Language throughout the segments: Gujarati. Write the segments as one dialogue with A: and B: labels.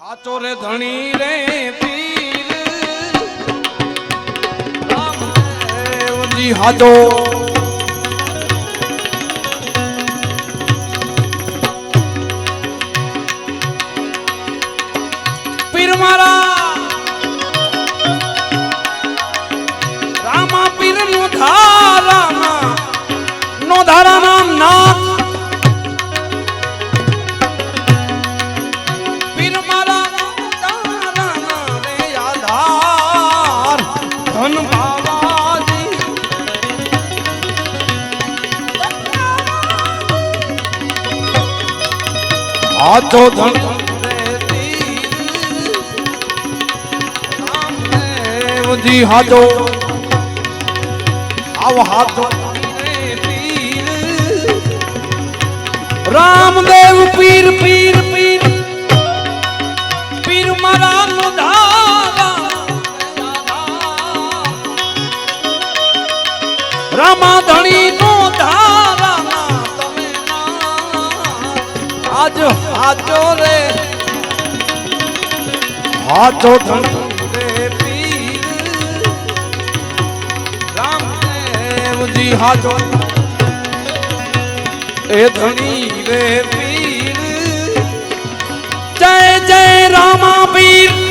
A: હાચો રે ધણી રે પીર. રામદેવજી હાથો ધન. જી હાજો. આવ પીર રામદેવ પીર પીર પીર. પીર મારા નો રામા હાચો રે. હાચો રામદેવજી હાચો એ ધણી રે પીર. જય જય રામા પીર.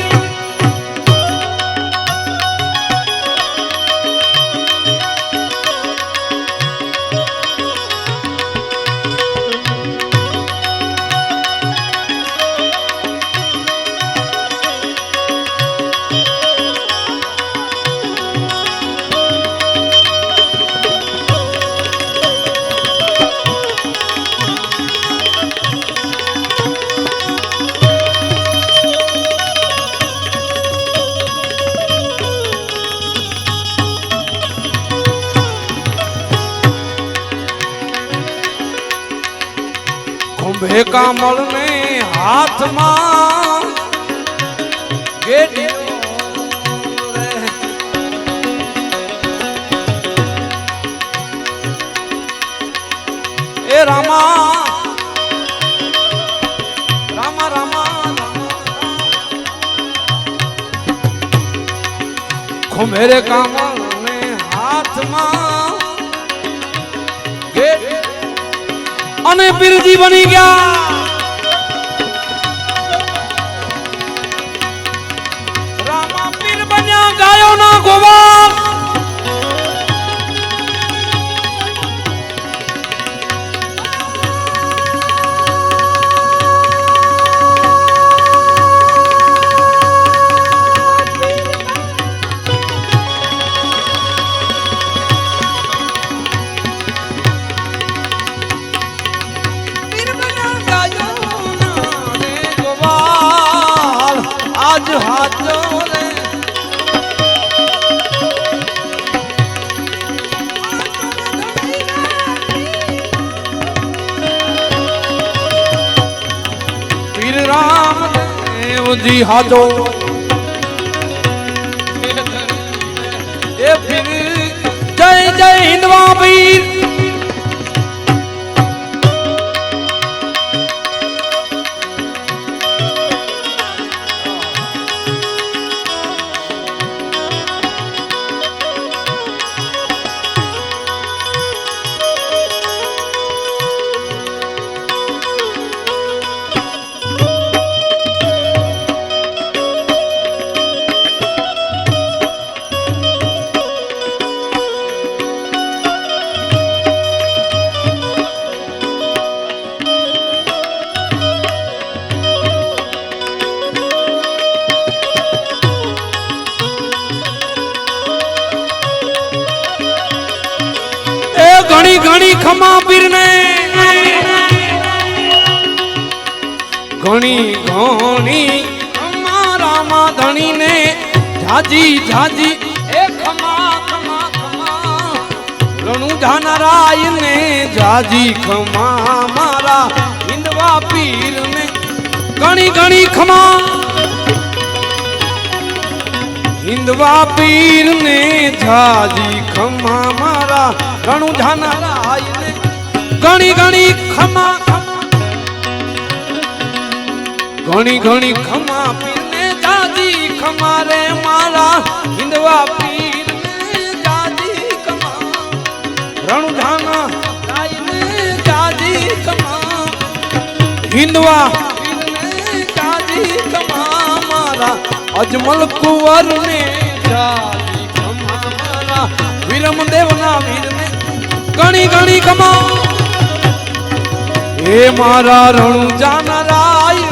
A: કુંભે કામળ ને હાથમાં ગેડીઓ એ રામા રામા રામા ખુમેરે કામળ ને હાથમાં અને બિરજી બની ગયા. દેવજી હાથો એ પીર જય જય હિન્દવા ઘણી ઘણી ખમા પીરને. ઘણી ઘણી અમારામાં ધણીને જાજી જાજી એ રણુ જાનરાય ને જાજી ખમા મારા હિંદવા પીરને. ઘણી ઘણી ખમા હિંદવા પીર ને જાજી ખમા મારા ઘણું જાનરાય ને ઘણી ઘણી ખમા. ઘણી ઘણી ખમા પીરને જાજી ખમા રે મારા હિંદવા પીરને જાજી ખમા. રણધાના ગાયને જાજી ખમા. હિંદવા અજમલ કુંવરને જાજી ખમા મારા વીર ને ઘણી ઘણી કમા હે મારા રણુ જાનરાય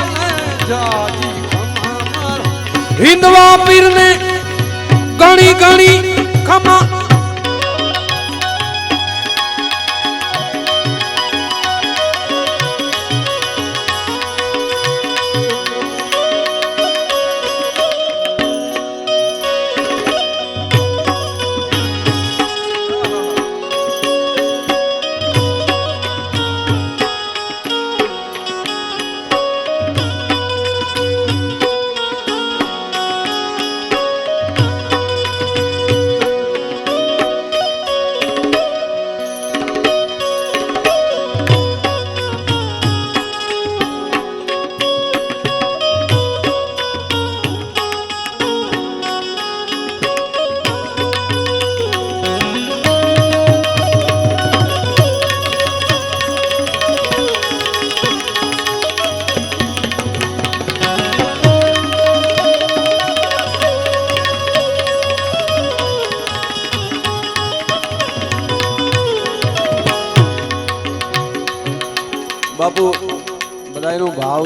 A: જાજી પીર ને હિંદવા ઘણી ઘણી ખમા.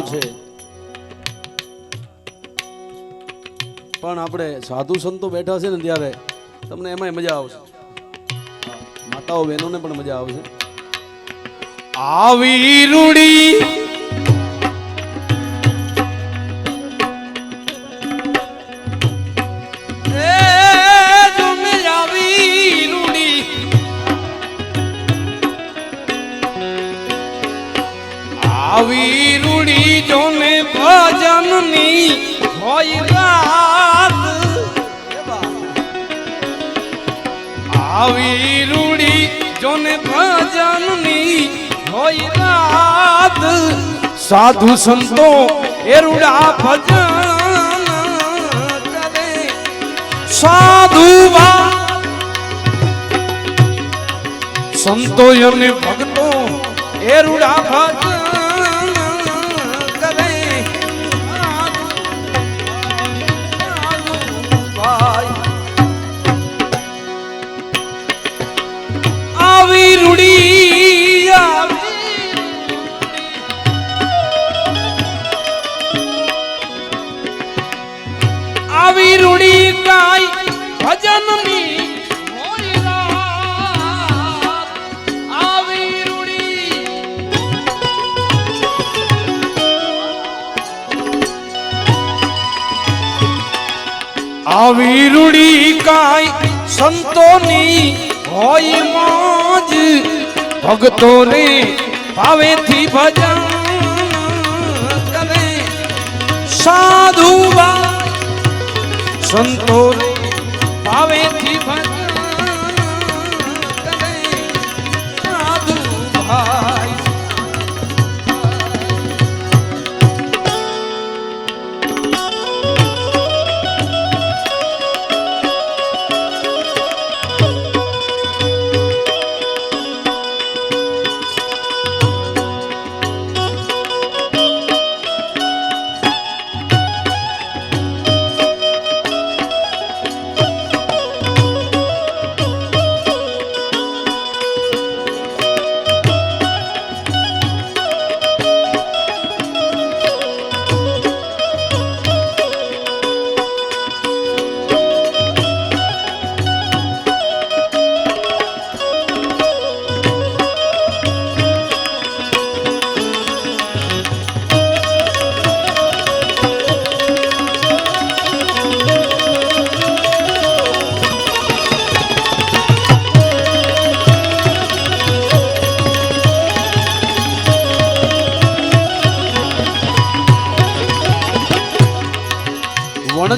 B: છે. પણ આપણે સાધુ સંતો બેઠા છે ને ત્યારે તમને એમાંય મજા આવશે. માતાઓ બહેનોને પણ મજા આવશે.
A: આવી રૂડી રાત સાધુ સંતો એરુડા ભજન સાધુ સંતો અને ભક્તો એરુડા ભજન આવી કાય સંતોની હોય મોજ. રે ભાવેથી ભજન કરે. સાધુ સંતોને ભાવેથી ભજન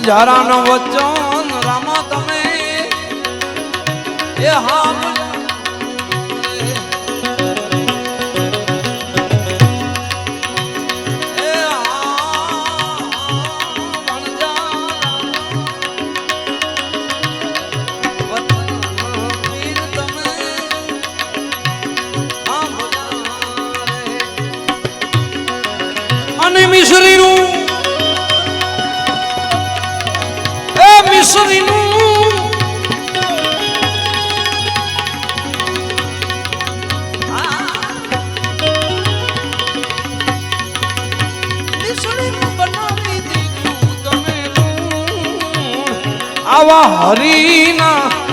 A: વણઝારાનો વચન રામા તમે એ હા આવા હરીના